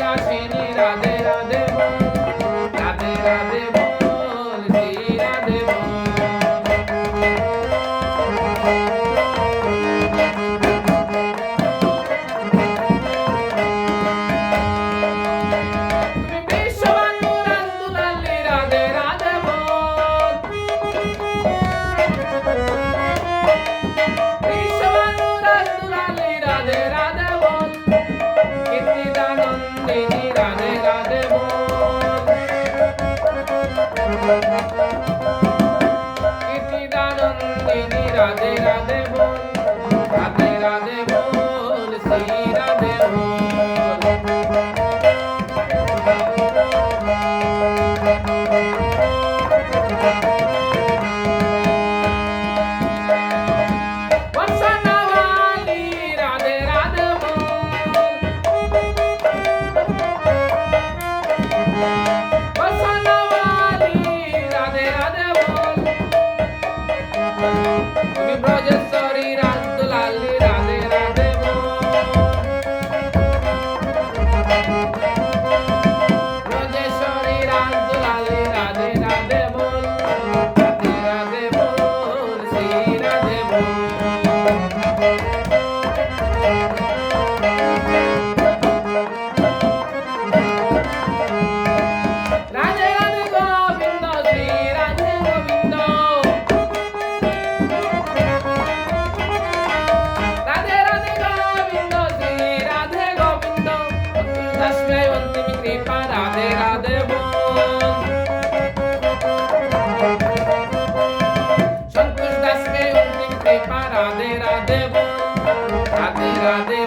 Radhe Radhe Nandini Radhe Radhe Radhe Radhe Radhe Radhe